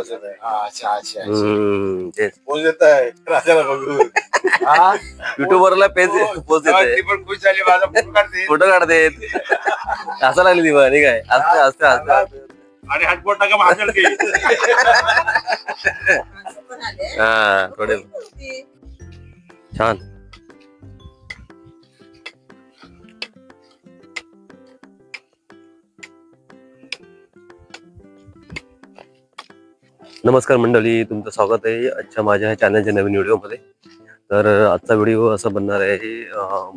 हा, अच्छा अच्छा अच्छा. हम्म, तेच. पोच देत आहे. राजाला बघून. हा? युट्यूबरला पेज हो, पोच तेव्हा येते ती पण खुश झाली माझा फोटो काढते. फोटो काढते असं लागली ती म्हणे काय? असते असते असते आणि हटबोट टाका माझ्याला की हा थोडे. छान. नमस्कार मंडळी तुमचं स्वागत आहे आजच्या माझ्या चॅनलच्या नवीन व्हिडिओमध्ये. तर आजचा व्हिडिओ असा बनणार आहे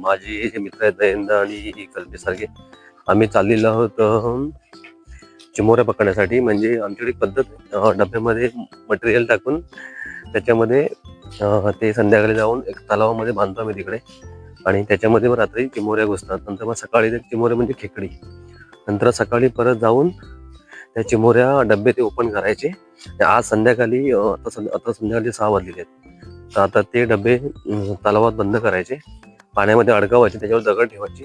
माझे जे मित्र आहेत दयंदा आणि कल्पेसारखे आम्ही चाललेलो आहोत चिमोऱ्या पकडण्यासाठी. म्हणजे आमच्याकडे पद्धत डब्यामध्ये मटेरियल टाकून त्याच्यामध्ये ते संध्याकाळी जाऊन एक तलावामध्ये बांधतो आम्ही तिकडे. आणि त्याच्यामध्ये मग रात्री चिमोऱ्या घुसतात. नंतर मग सकाळी ते चिमोऱ्या म्हणजे खेकडी. नंतर सकाळी परत जाऊन त्या चिमोऱ्या डबे ते ओपन करायचे. आज संध्याकाळी आता संध्या- आता संध्याकाळी सहा वाजलेले आहेत. तर आता ते डबे तलावात बंद करायचे. पाण्यामध्ये अडकवायचे त्याच्यावर दगड ठेवायची.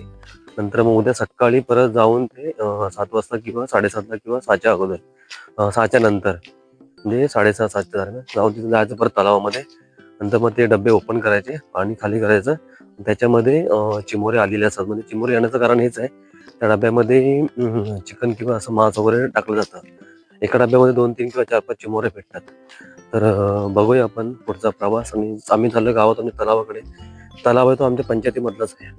नंतर मग उद्या सकाळी परत जाऊन ते सात वाजता किंवा साडेसातला किंवा सहाच्या अगोदर सहाच्या नंतर म्हणजे साडेसहा सातच्या दरम्यान जाऊन तिथे जायचं परत तलावामध्ये. नंतर मग ते डबे ओपन करायचे पाणी खाली करायचं. त्याच्यामध्ये चिमोरे आलेले असतात. म्हणजे चिमोरे येण्याचं कारण हेच आहे. त्या डब्यामध्ये चिकन किंवा असं मांस वगैरे टाकलं जातं. एका डब्यामध्ये दोन तीन किंवा चार पाच चिमोरे भेटतात. तर बघूया आपण पुढचा प्रवास आणि आम्ही झालो गावात आणि तलावाकडे. तलाव आहे तो आमच्या पंचायतीमधलाच आहे.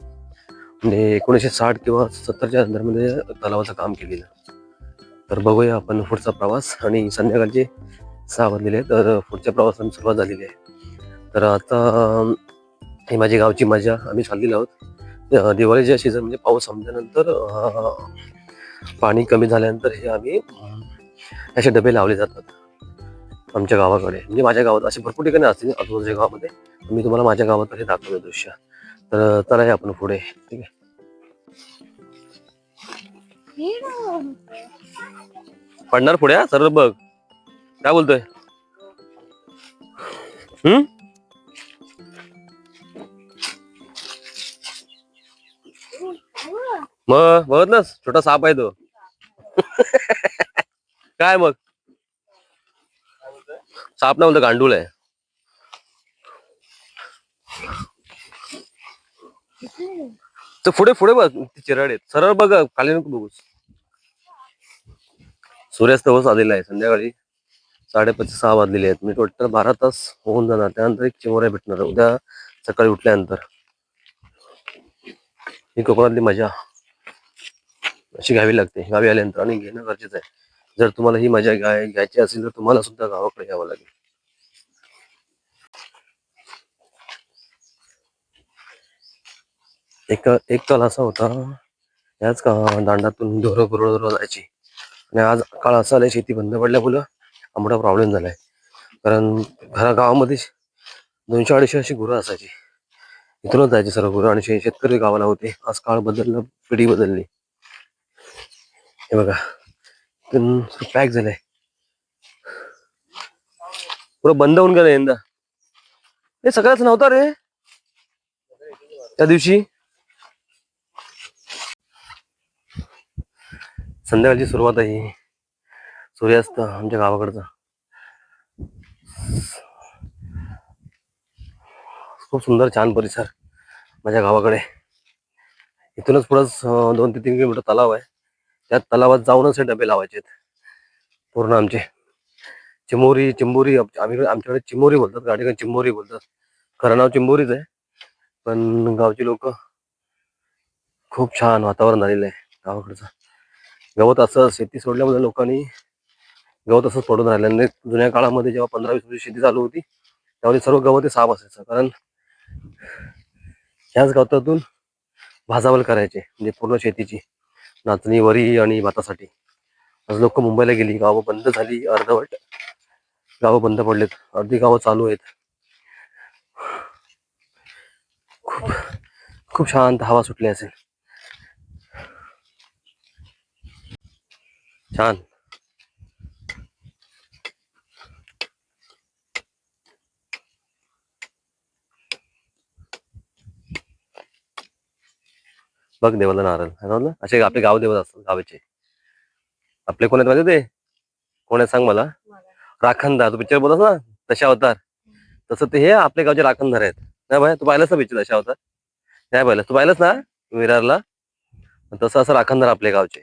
म्हणजे एकोणीसशे साठ किंवा सत्तरच्या दरम्यान तलावाचं काम केलेलं. तर बघूया आपण पुढचा प्रवास आणि संध्याकाळचे सहा वाजलेले तर पुढच्या प्रवासाला सुरुवात झालेली आहे. तर आता ही माझी गावची मजा आम्ही चाललेलो आहोत. दिवाळीच्या सीझन म्हणजे पाऊस संपल्यानंतर पाणी कमी झाल्यानंतर हे आम्ही असे डबे लावले जातात आमच्या गावाकडे. म्हणजे माझ्या गावात असे भरपूर ठिकाणी असतील आजूबाजूच्या गावामध्ये. मी तुम्हाला माझ्या गावात हे दाखवलं दृश्य. तर चला हे आपण पुढे. ठीक आहे. पडणार पुढे सर बघ. काय बोलतोय? हम्म? मग बघत ना छोटा साप आहे तो. काय मग? साप ना म्हणतो गांडूळ आहे. तर पुढे पुढे बघ चिराड आहेत सरळ बघ खाली नको बघूस. सूर्यास्त होत आलेला आहे संध्याकाळी साडेपाच सहा वाजलेले आहेत. मी टोटल बारा तास होऊन जाणार. त्यानंतर एक चिमोऱ्या भेटणार. उद्या सकाळी उठल्यानंतर. ही कोकणातली मजा अशी घ्यावी लागते. गावी आल्यानंतर आणि घेणं गरजेचं आहे. जर तुम्हाला ही मजा गाय घ्यायची असेल तर तुम्हाला सुद्धा गावाकडे यावं लागेल. एक एक काल असा होता याच का दांडातून ढोरं बरोबर जायची. आणि आज काळ असा आलाय शेती बंद पडल्यामुळं हा मोठा प्रॉब्लेम झालाय. कारण घरा गावामध्ये दोनशे अडीचशे अशी गुरं असायची. इथूनच जायचे सर्व गुरं आणि शेतकरी गावाला होते. आज काळ बदलला पिढी बदलली. हे बघा. पॅक झालंय. पुरं बंद होऊन गेलं यंदा. हे सगळ्याच नव्हता रे. त्या दिवशी. संध्याकाळची सुरुवात आहे. सूर्यास्त आमच्या गावाकडचा. खूप सुंदर छान परिसर माझ्या गावाकडे. इथूनच पुढं दोन ते तीन किलोमीटर तलाव आहे. त्या तलावात जाऊनच हे डबे लावायचे पूर्ण आमचे. चिमोरी चिंबोरी आम्ही आमच्याकडे चिमोरी बोलतात गाडीकडे चिंबोरी बोलतात. खरं नाव चिंबोरीच आहे. पण गावची लोक खूप छान वातावरण झालेलं आहे गावाकडचं. गवत असं शेती सोडल्यामुळे लोकांनी गवत असंच पडून राहिलं जुन्या काळामध्ये जेव्हा पंधरा वीस वर्षी शेती चालू होती त्यावेळी सर्व गवत हे साफ असायचं. कारण ह्याच गवतातून भाजावल करायचे म्हणजे पूर्ण शेतीची. नाचणी वरी आणि भातासाठी आज लोक मुंबईला गेली. गावं बंद झाली अर्धवट. गावं बंद पडलेत. अर्धी गावं चालू आहेत. खूप खूप शांत हवा सुटली असेल. छान. बघ देवाला नारळ. ना असे आपले गाव देवत असतात गावाचे. आपले कोण आहेत माहिती ते? कोण आहेत सांग मला? राखणदार. तू पिक्चर बोलत ना? तशा अवतार. तसं ते हे आपल्या गावचे राखणदार आहेत. नाही बाय तू पाहिलंस ना पिक्चर तशा अवतार? नाही पाहिलं तू पाहिलंस ना? विरारला तसं असं राखणदार आपल्या गावचे.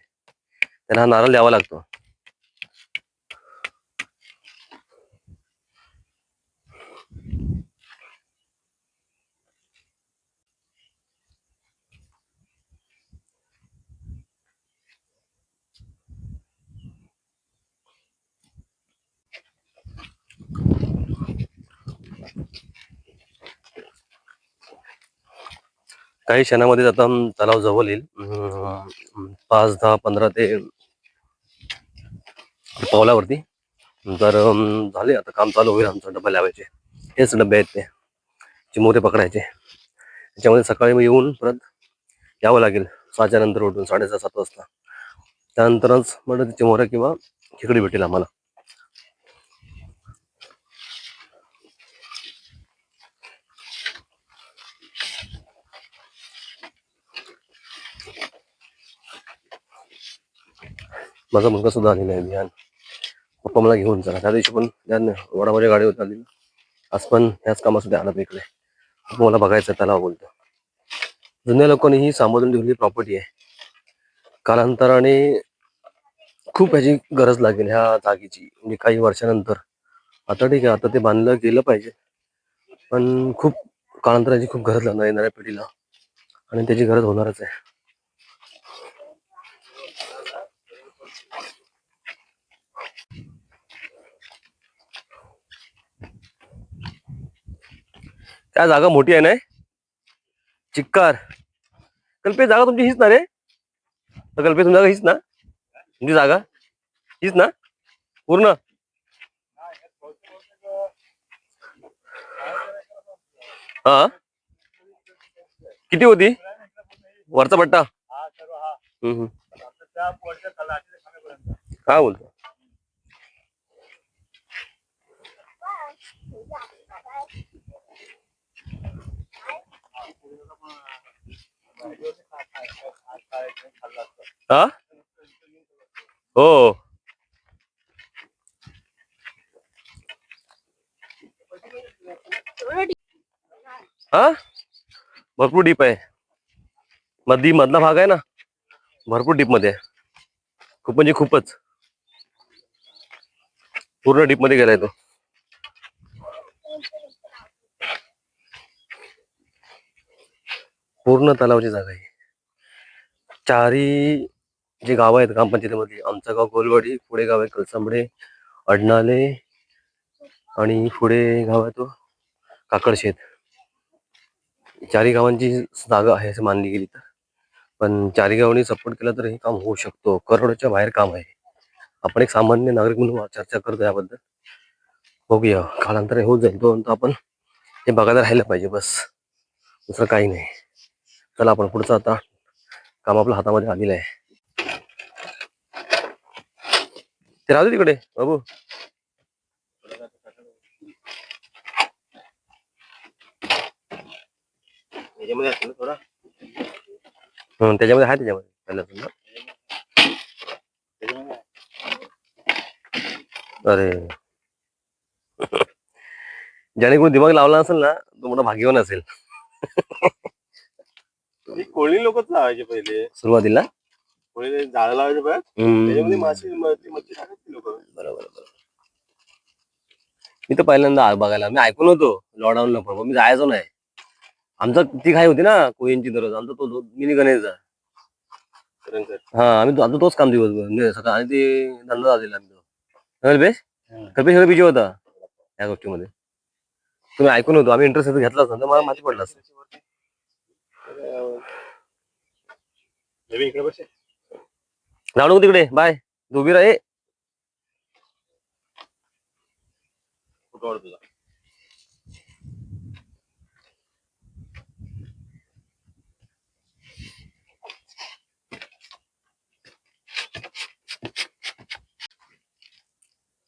त्यांना हा नारळ द्यावा लागतो. काही क्षणामध्ये आता तलाव जवळ येईल. पाच दहा पंधरा ते पावलावरती. तर झाले आता काम चालू होईल आमचं डबा लावायचे. हेच डबे आहेत ते. चिमोरे पकडायचे. त्याच्यामध्ये सकाळी मग येऊन परत यावं लागेल. सहाच्या नंतर उठून साडेसहा सात वाजता. त्यानंतरच म्हणजे चिमोरे चिमोऱ्या किंवा खिकडी भेटेल आम्हाला. माझा मुलगा सुद्धा आलेला आहे बिहान पप्पा मला घेऊन चला. त्या दिवशी पण वडामध्ये वडापावच्या गाडीवर आली आज पण ह्याच कामासाठी आला इकडे. पप्पा मला बघायचं त्याला बोलतो. जुन्या लोकांनी ही सांभाळून ठेवलेली प्रॉपर्टी आहे. कालांतराने खूप ह्याची गरज लागेल ह्या जागेची. म्हणजे काही वर्षानंतर. आता ठीक आहे आता ते बांधलं गेलं पाहिजे. पण खूप कालांतराची खूप गरज लागणार येणाऱ्या पिढीला. आणि त्याची गरज होणारच आहे. त्या जागा मोठी आहे ना? चिक्कार. कल्पे जागा तुमची हीच ना रे? कल्पे तुमची जागा हीच ना? तुमची जागा? हीच ना? पूर्ण? हा? किती होती? वरचा पट्टा? हा काय बोलतो हा? हो. हा? भरपूर डीप आहे. मधी मधला भाग आहे ना? भरपूर डीपमध्ये खूप म्हणजे खूपच. पूर्ण डीपमध्ये गेलाय तो. पूर्ण तलावाची जागा आहे. चारी जे गाव आहेत ग्रामपंचायतीमध्ये आमचं गाव गोलवाडी पुढे गाव आहे कलसांबडे अडनाले आणि पुढे गाव आहे तो काकडशेत. चारी गावांची जागा आहे असं मानली गेली तर. पण चारी गावांनी सपोर्ट केला तर हे काम होऊ शकतो. करोडच्या बाहेर काम आहे. आपण एक सामान्य नागरिक म्हणून चर्चा करतो याबद्दल. बघूया. कालांतर होत जाईल. तो आपण हे बघायला राहिलं पाहिजे बस. दुसरं काही नाही. चला आपण पुढचं आता काम आपल्या हातामध्ये आलेलं आहे. ते राहू तिकडे बाबू. त्याच्यामध्ये आहे. त्याच्यामध्ये अरे. ज्याने कोणी दिमाग लावला असेल ना तो मोठा भाग्यवान असेल. कोळी लोकच लावायचे पहिले. सुरुवातीला? कोळी झाड लावायचे बघ हम्म. त्याच्यामध्ये मासे म- ती मच्छी टाकायची लोक. बरोबर बरोबर. मी तर पहिल्यांदा आ- बघायला मी ऐकून होतो लॉकडाऊनला पण पण मी जायचो नाही. आमचा ती खाई होती ना कोयींची दररोज. आमचा तो मिनी गणेशचा. हा आम्ही तो- आमचा तोच काम दिवसभर. म्हणजे सकाळ आणि ते धंदा झालेला आम्ही तो. कल्पेश हम्म. कल्पेश बिजी होता या गोष्टीमध्ये. तुम्ही ऐकून होतो. आम्ही इंटरेस्ट घेतलाच नंतर मला माहिती पडलं असतं. इकडे बस. जाऊ नको तिकडे बाय. उभी राहे तुझा?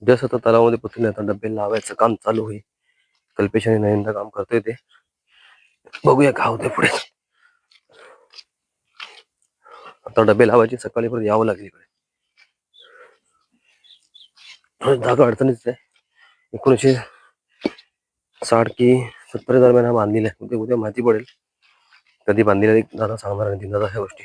जसं आता तलावामध्ये पतून आता डबे लावायचं काम चालू होईल. कल्पेश आणि नयनदा काम करतोय ते. बघूया काय होतंय पुढे. आता डबे लावायचे सकाळी परत यावं लागेल इकडे. थोडी जागा अडचणीच आहे. एकोणीसशे साठ की सत्तर दरम्यान हा बांधलेला आहे. उद्या माहिती पडेल. कधी बांधलेला एक दादा सांगणार आणि दादा ह्या गोष्टी.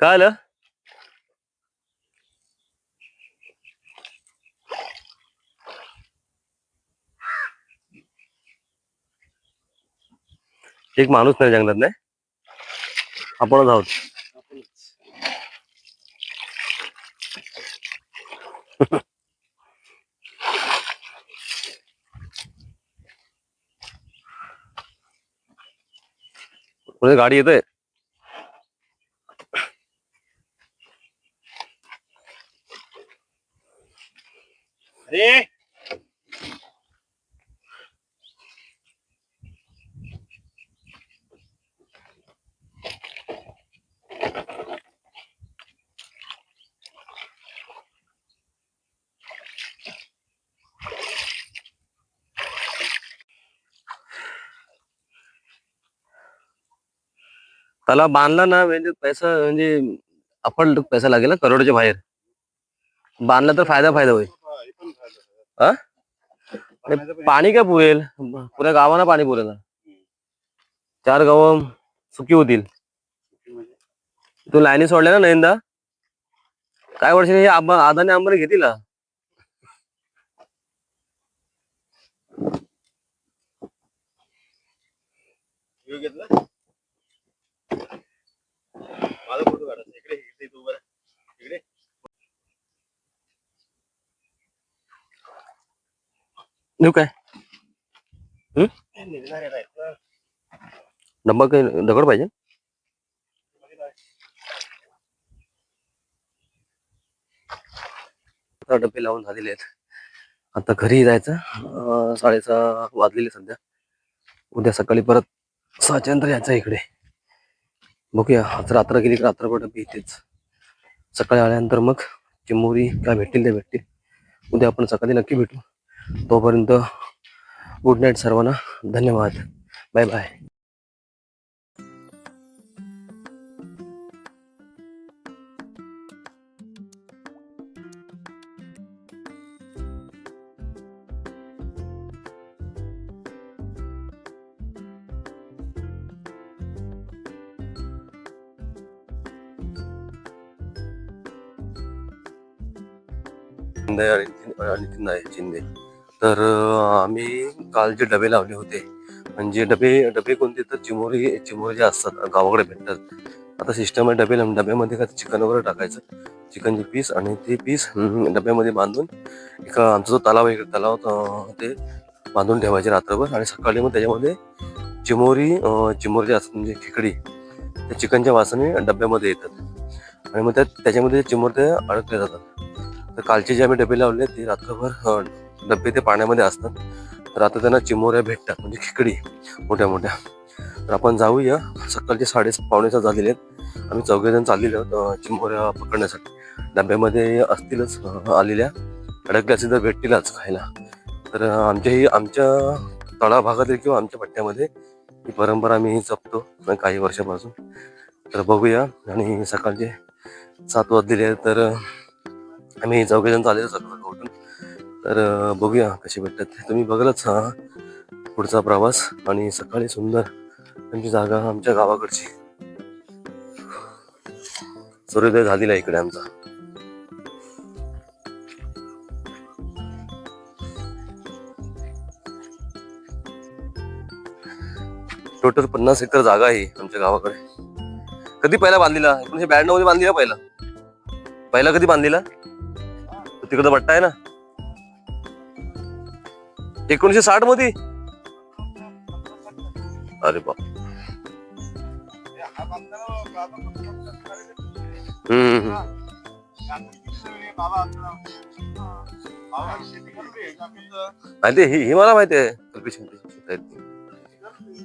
काय आलं? एक माणूस नाही जंगलात नाही? आपणच आहोत गाडी येते त्याला बांधला ना म्हणजे पैसा म्हणजे आपण पैसा लागेल ना करोडच्या बाहेर. बांधला तर फायदा फायदा होईल. हा, पाणी काय पुरेल? पुऱ्या गावांना पाणी पुरेल चार गाव सुखी होतील. तू लाईनी सोडल्या ना नयंदा काय वर्ष हे आदाने आंबाने घेतील? घेतला? माझा फोटो काढा इकडे इकडे तू बरं इकडे. देऊ काय? निघणारे नाहीत ना. डब्बा काही दगड पाहिजे? आता डबे लावून झालेले आहेत. आता घरी जायचं. अं, साडेसहा वाजलेले सध्या. उद्या सकाळी परत सहाच्या नंतर यायचं इकडे. बघूया. आज रात्र गेली की रात्रभर डबे सकाळी आल्यानंतर मग चिमोरी काय भेटतील ते भेटतील. उद्या आपण सकाळी नक्की भेटू. तोपर्यंत गुड नाईट सर्वांना. धन्यवाद. बाय बाय आणि आहे नाईक तर आम्ही काल जे डबे लावले होते म्हणजे डबे डबे कोणते तर चिमोरी चिमोरी जे असतात गावाकडे भेटतात. आता सिस्टम आहे डबे डब्यामध्ये काय चिकन वगैरे टाकायचं. चिकनचे पीस आणि ते पीस डब्यामध्ये बांधून एक आमचा जो तलाव आहे तलाव ते बांधून ठेवायचे रात्रभर आणि सकाळी मग त्याच्यामध्ये चिमोरी चिमोरी जे असतात म्हणजे खिकडी त्या चिकनच्या वासाने डब्यामध्ये येतात. आणि मग त्या त्याच्यामध्ये चिमोर ते अडकले जातात. तर कालचे जे आम्ही डबे लावले ते रात्रभर डबे ते पाण्यामध्ये असतात. तर आता त्यांना चिमोऱ्या भेटतात म्हणजे खिकडी मोठ्या मोठ्या. तर आपण जाऊया. सकाळचे साडे पावणेचा झालेले आहेत. आम्ही चौघेजण चाललेलो आहोत चिमोऱ्या पकडण्यासाठी. डब्यामध्ये असतीलच आलेल्या. अडकल्या असतील तर भेटतीलच खायला. तर आमच्याही आमच्या ही आमच्या तळाभागातील किंवा आमच्या पट्ट्यामध्ये ही परंपरा आम्ही जपतो म्हणजे काही वर्षापासून. तर बघूया. आणि सकाळचे सात वाजलेले आहेत तर आम्ही चौघेजण चाललेलो सकाळ उठून. तर बघूया कसे भेटतात. तुम्ही बघालच हा. पुढचा प्रवास आणि सकाळी सुंदर आमची जागा आमच्या गावाकडची. सूर्योदय झालेला इकडे आमचा. टोटल पन्नास एकर जागा आहे आमच्या गावाकडे. कधी पहिला बांधलेला? एकोणीशे ब्याण्णवमध्ये बांधलेला पहिला? पहिला कधी बांधलेला? तिकडं बट्टा आहे ना? एकोणीशे साठमध्ये अरे बाप. हम्म, हम्म, हम्म. ही मला माहिती आहे कल्पी शिंदे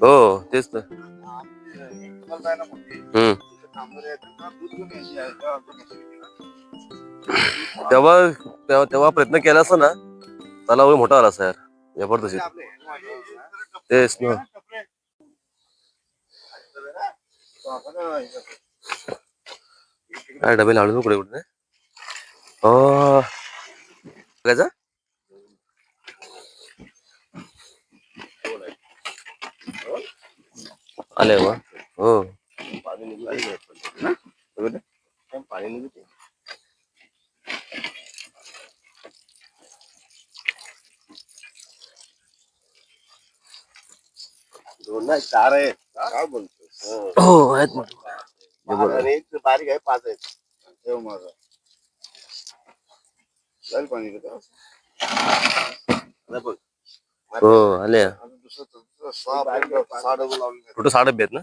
हो तेच तर हम्म. तेव्हा तेव्हा तेव्हा प्रयत्न केला असता ना त्याला मोठा आला असता यार. जबरदस्त. तेच ना काय डबे लावले कुठे कुठे बघायचा? आले बा हो. पाणी निघाली पाणी निघते चार आहेत. काय बोलतो हो. आहेत मग आणि एक बारीक आहे पाच आहेत. ठेव माझा. जाईल पाणी का नाही बघ. हो आले. अजून दुसरं दुसरं सहा बारीक सहा डबल लावले कुठं साडे आहेत ना?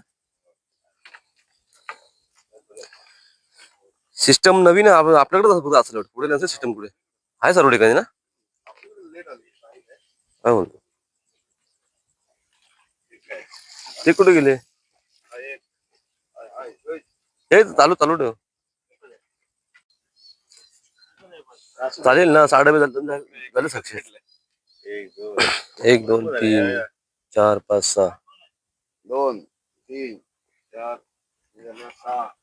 सिस्टम नवीन आहे. आप- आपल्याकडे सिस्टम पुढे आहे सर्व ठिकाणी ना? काय गेले? चालू चालू ठेव. ना, साडे झाले एक, दोन, तीन, चार, पाच, सहा. दोन, तीन, चार सहा.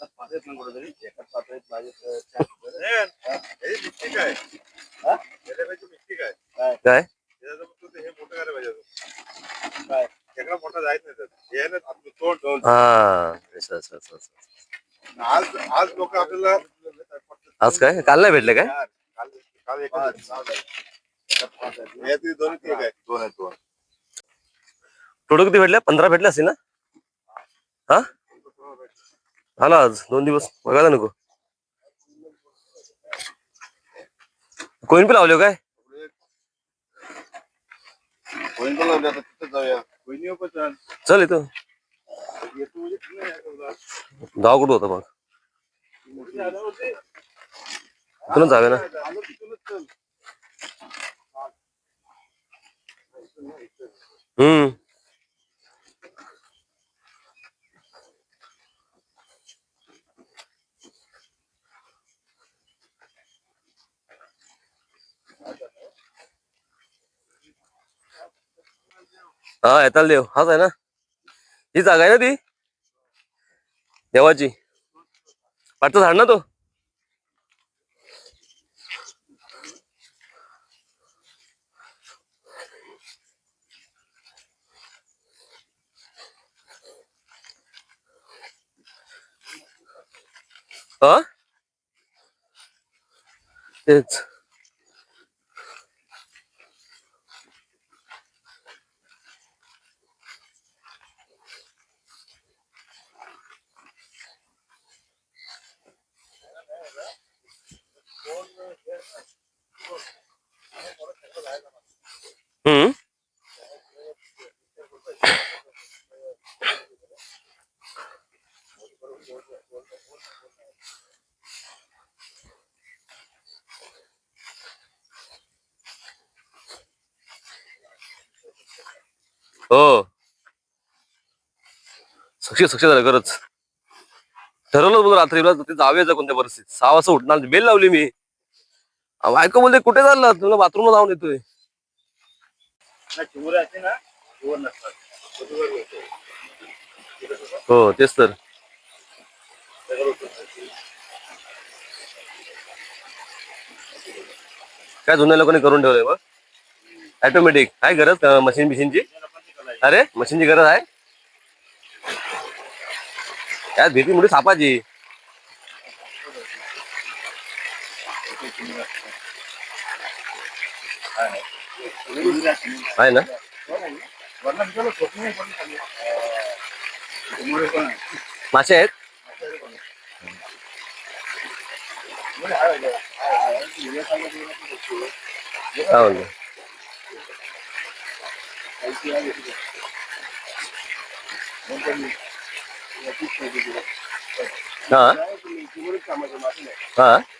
एकात पाच आहेत ना कुठेतरी एकात पाच आहेत माझे तर चार आहेत. हा? हे मिस्टेक आहे हा? त्याच्यापैकी मिस्टेक आहे काय काय त्याच्यात मग तू ते हे मोठं करायला पाहिजे अजून. काय खेकडा मोठा जायच नाही त्यात. हे आहे ना आपलं तोंड तोंड हा असं, असं, असं, असं. आज आज लोक आपल्याला आज काय काल नाही भेटले काय चार. काल काल एकच आहे. सहा झाले. एकात पाच आहेत. यातली दोन आहेत, एक आहे. दोन आहेत दोन टोटल किती भेटले पंधरा भेटले असतील ना हा आला आज दोन दिवस बघायला नको कोणी पण लावले हो काय पण चल. येतो म्हणजे समजा. गाव कुठं होतं मग. इथूनच जावे ना. हम्म हा येताल देव. हाच आहे ना? ही जागा आहे ना ती? देवाची. पाठचा झाड ना तो? हा? तेच. हम्म. हो. सक्सेस सक्सेस झालं खरंच. ठरवलं बोल रात्रीला ते जावेचं कोणत्या परिस्थितीत. सहा वाजता उठणार म्हणजे बेल लावली मी. अहो, बायको बोलते कुठे चालला तुला बाथरूमला जाऊन येतोय. नाही, चिमुरे असते ना चिवर नसतात. बरोबर होतं. हो तेच तर. काय जुन्या लोकांनी करून ठेवलंय बघ. ऑटोमॅटिक आहे गरज मशीन बिशीनची? अरे मशीनची गरज आहे? त्यात भीती मोठी सापाची. आहे ना वरनं विचारलं, स्वप्न नाही पडलं खाली. चिमुरे पण आहे. मासे आहेत चिमुरे आहे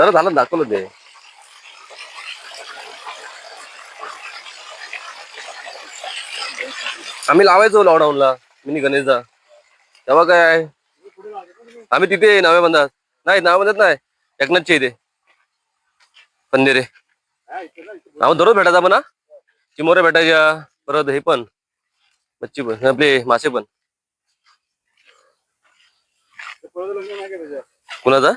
जरा झालं दाखवलं ते. आम्ही लावायचो लॉकडाऊनला मिनी गणेशचा. तेव्हा काय आम्ही तिथे नव्या बंधात. नाही नाव बंधात नाही. एकनाथच्या इथे. पंदेरे हा, नाव दररोज भेटायचा पण हा. चिमोऱ्या भेटायच्या परत हे पण. मच्छी पण आपले मासे पण. कुणाचा?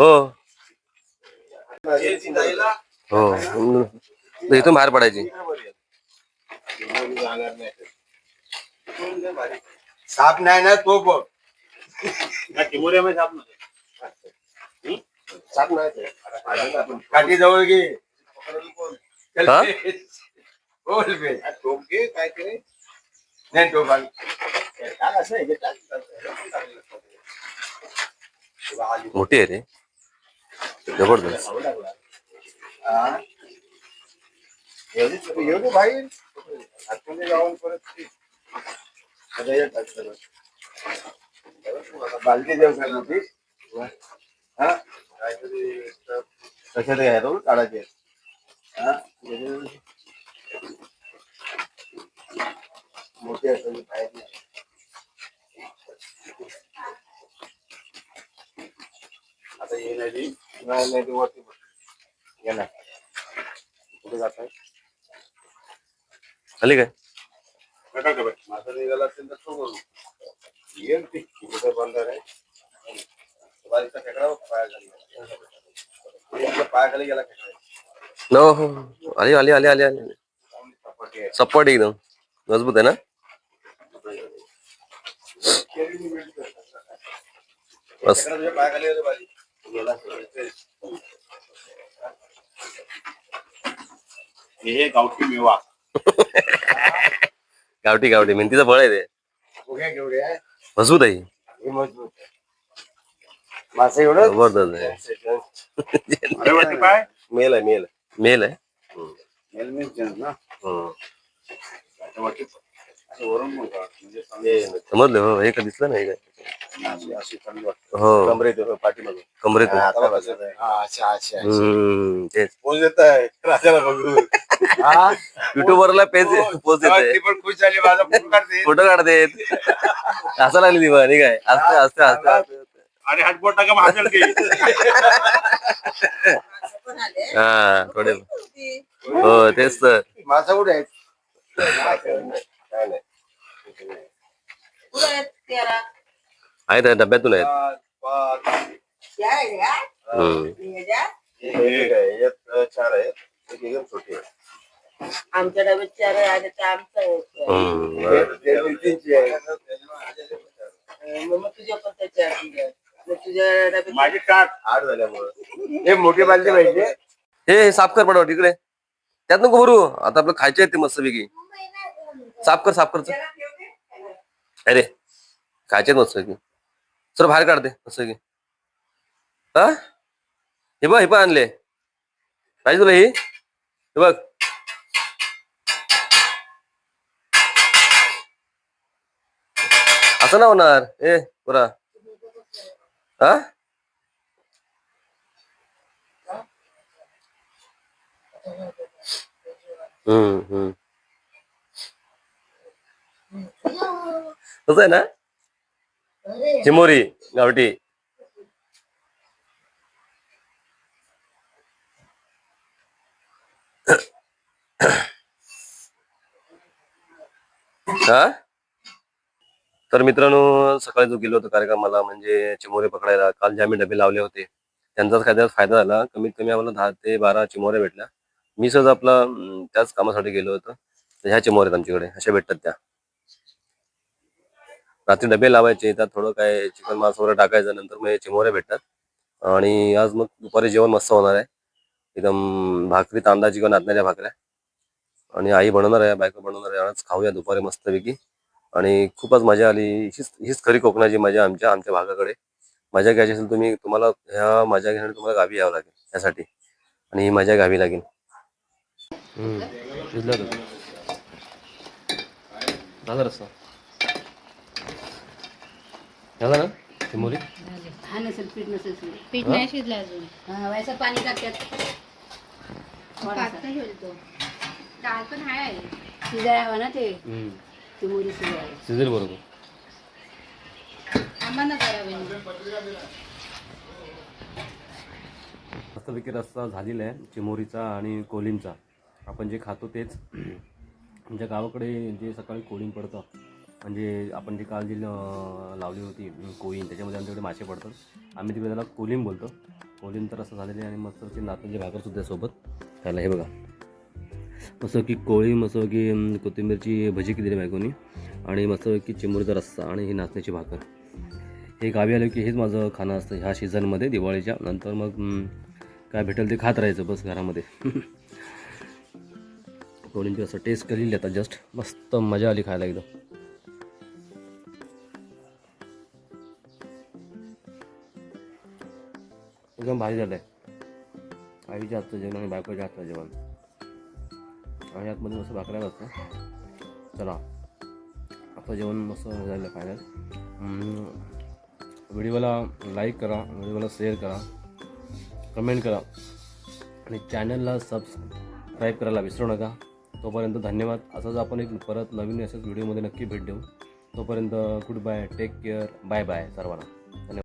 हो हो हम्म. इथून बाहेर पडायची साप नाही ना तो बघ साप नाही साप नाही काठी जवळ घे चल हा? बे. बोल बे टोप घे काय ते नाही टोप आण. टाक असं आहे, हे टाक. मोठी आहे रे जबरदस्त आवड बाहेर आतमध्ये जाऊन परत आता हे देव सर होती हा कशात काढायचे हा मोठी असेल बाहेर आता ये नाही नदी वरती बस. कुठे जात आहे आली काय माझा निघाला असेल तर तो करू येईल ती कुठे बंद आहे बारीकचा खेकडा पाया खाली पाया खाली गेला खेकडा नो हो आली आली आली आली आली चांगली सपाटी एकदम। मज़बूत आहे ना? बस। हे गावठी मेवा. गावठी गावठी. मेहनतीचं फळ आहे ते. मजबूत आहे. हे. मासे एवढं? जबरदस्त आहे. अरे वाटते काय मेल आहे मेल मेल आहे. ना. म्हणजे समजलं हो हे का दिसलं नाही काय? हो. कमरेत पाठीमागे. कमरेत आता बघा. अच्छा अच्छा अच्छा. हम्म तेच. पोच देत आहे राजाला बघू हा? युट्यूबरला पेज पोच देते. ती पण खुश झाली माझा फोटो काढते. असं लागली दिवा नाही काय? असते असते असते. आणि हटबोट टाका घे हा थोडे. हो तेच तर. माझा कुठे आहे? काय नाही. आहेत आहेत, डब्यातून आहेत पाच, पाच. हम्म. एक एक आहे एक चार आहे एक एकदम छोटी आहे आमच्या डब्यात चार आहे आमचं आहे. हम्म, बरं. आहे मग मग तुझ्या पण मग तुझ्या डब्यात माझी काठ आठ झाल्यामुळे हे मोठी बालदी पाहिजे. हे हे साफ कर पडवा तिकडे त्यात नको भरू. आता आपलं खायचे आहेत ते मस्तपैकी. साफ कर साफ कर चल. अरे खायचे आहेत की सर बाहेर काढते की हा? हे बघ हे पण आणले. पाहिजे तुला ही? हे बघ. असं ना होणार. ए बरा हा? हम्म हम्म. आहे ना? चिमोरी गावठी. हा? तर मित्रांनो सकाळी जो गेलो होतो कार्यक्रमाला म्हणजे चिमोरे पकडायला काल जे आम्ही डबे लावले होते त्यांचाच काय त्यात फायदा झाला. कमीत कमी आम्हाला दहा ते बारा चिमोऱ्या भेटल्या. मी सहज आपला त्याच कामासाठी गेलो होतो. ह्या चिमोऱ्या आमच्याकडे अशा भेटतात त्या. रात्री डबे लावायचे त्यात थोडं काय चिकन मांस वगैरे टाकायचं नंतर मग चिमोरे चिमोऱ्या भेटतात. आणि आज मग दुपारी जेवण मस्त होणार आहे. एकदम भाकरी तांदळाची किंवा नाचण्याच्या भाकऱ्या. आणि आई बनवणार आहे बायको बनवणार आहे आज खाऊया दुपारी मस्तपैकी. आणि खूपच मजा आली. हीच हीच खरी कोकणाची मजा आमच्या आमच्या भागाकडे. मजा घ्यायची असेल तुम्ही तुम्हाला ह्या मजा घेण्यासाठी तुम्हाला गावी यावं लागेल त्यासाठी आणि ही मजा घ्यावी लागेल. झालं रस्ता. झालं ना? चिमोरी हा नसेल पीठ नसेल शिजलं. पीठ नाही शिजलं अजून. हा, पाणी टाकतात. थोडासा. पातळ शिजतो डाळ पण आहे आई. शिजायला हवं ना ते. चिमुरी शिजायला. बरोबर. मस्तपैकी रस्ता झालेला आहे चिमोरीचा आणि कोलिंचा आपण जे खातो तेच. आमच्या गावाकडे जे सकाळी कोळीन पडतं म्हणजे आपण जे काल जी लावली होती अं, कोळीन त्याच्यामध्ये आमच्याकडे मासे पडतात. आम्ही तिकडे त्याला कोलिम बोलतो. कोलिम तर असं झालेलं आहे आणि मस्तपैकी नाचण्याची भाकरसुद्धा सोबत खायला. हे बघा. असं की कोळी असं की कोथिंबीरची भजी केलेली बायकोनी. आणि मस्तपैकी चिमुरीचा रस्सा आणि ही नाचण्याची भाकर. हे गावी आलं की हेच माझं खाणं असतं ह्या सीझनमध्ये दिवाळीच्या. नंतर मग काय भेटेल ते खात राहायचं बस घरामध्ये. कोळींची असं टेस्ट केलेली आता जस्ट मस्त मजा आली खायला एकदम. एकदम भारी झालं आहे आईच्या हातचं जेवण आणि बायकोच्या हातचं जेवण. आणि आतमध्ये मस्त भाकऱ्या असतं चला. आता जेवण मस्त झालं फायनल व्हिडिओला लाईक करा व्हिडिओला शेअर करा कमेंट करा. आणि चॅनलला सबस्क्राईब करायला विसरू नका. तोपर्यंत धन्यवाद. असंच आपण एक परत नवीन अशाच व्हिडिओमध्ये नक्की भेट देऊ. तोपर्यंत good bye take care bye bye सर्वांना. धन्यवाद.